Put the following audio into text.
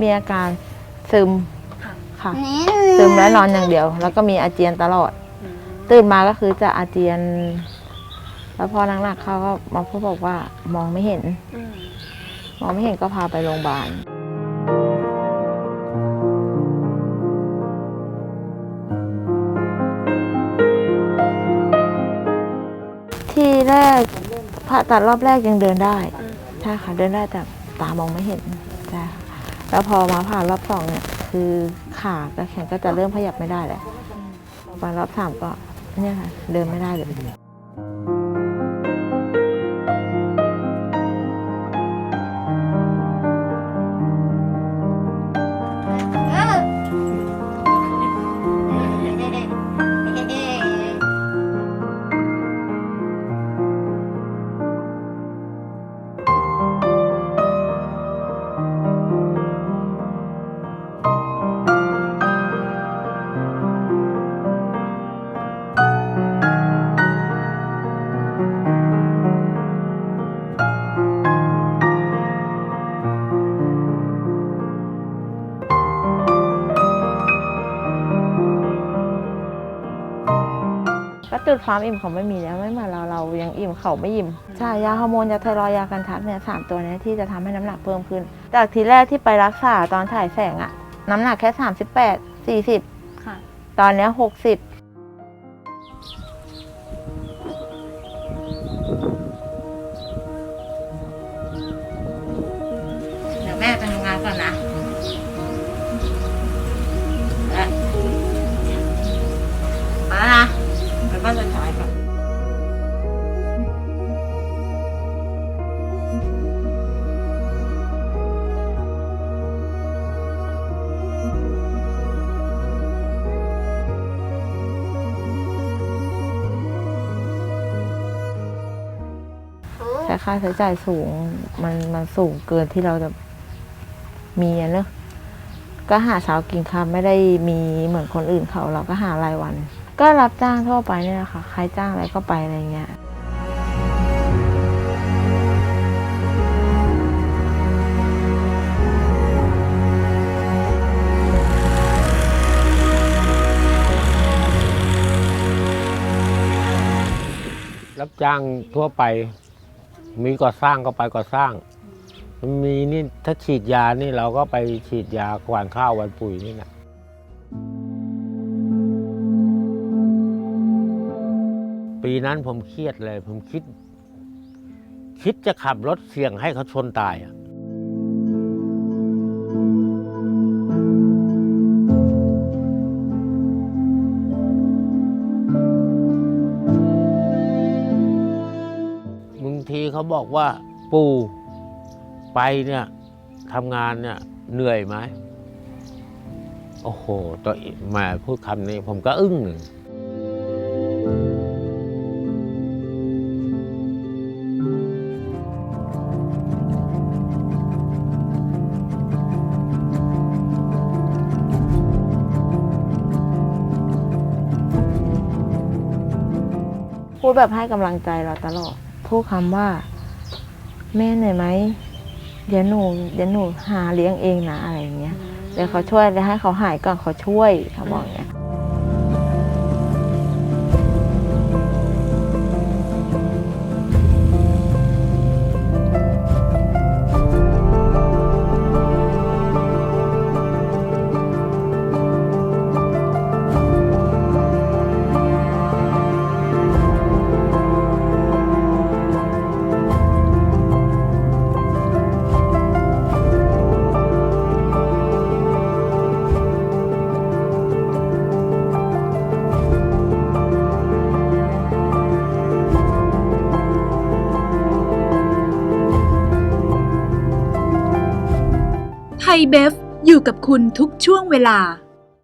มีอาการซึมค่ะค่ะ ซึมและนอนอย่างเดียว แล้วก็มีอาเจียนตลอดอืมตื่นมาก็คือจะอาเจียน แล้วพอหนักๆเขาก็มาพูดบอกว่ามองไม่เห็นอืมมองไม่เห็นก็พาไปโรงพยาบาลที่แรกผ่าตัดรอบแรกยังเดินได้อืมใช่ค่ะ เดินได้แต่ตามองไม่เห็นใช่ค่ะ แล้วพอมาผ่านรอบสองเนี่ยคือขากับแขนก็จะเริ่มขยับไม่ได้แหละพอรอบสามก็เนี่ยค่ะเดินไม่ได้เลย จุดความอิ่มเขาไม่มีแล้วไม่เหมือนเราเรายังอิ่มเขาไม่อิ่มใช่ยาฮอร์โมนยาไทรอยยากันทักเนี่ยสามตัวเนี้ที่จะทำให้น้ำหนักเพิ่มขึ้น จากทีแรกที่ไปรักษาตอนฉายแสงอะน้ำหนักแค่38 40ค่ะตอนเนี้ย60เดี๋ยวแม่ไปทำงานก่อนนะ ไปบ้านจะฉายก่อนแต่ค่าใช้จ่ายสูงมันมันสูงเกินที่เราจะมีอะเนอะก็หาเช้ากินค่ำไม่ได้มีเหมือนคนอื่นเขา เราก็หารายวัน ก็รับจ้างทั่วไปเนี่ยแหละค่ะ ใครจ้างอะไรก็ไปอะไรเงี้ยรับจ้างทั่วไป มีก่อสร้างก็ไปก่อสร้าง มีนี่ถ้าฉีดยานี่เราก็ไปฉีดยาหว่านข้าววันปุ๋ยนี่นะ ปีนั้นผมเครียดเลย ผมคิด คิดจะขับรถเสี่ยงให้เขาชนตายอะบางทีเขาบอกว่า ปู่ไปเนี่ยทำงานเนี่ยเหนื่อยไหม โอ้โห ตัวมาพูดคำนี้ผมก็อึ้งหนึ่ง พูดแบบให้กำลังใจเราตลอด พูดคำว่า แม่เหนื่อยไหมเดี๋ยวหนูเดี๋ยวหนูหาเลี้ยงเองนะอะไรอย่างเงี้ยเดี๋ยวเขาช่วยเดี๋ยวให้เขาหายก่อนเขาช่วยเขาบอกอย่างเงี้ย ยเบฟ อยู่กับคุณทุกช่วงเวลา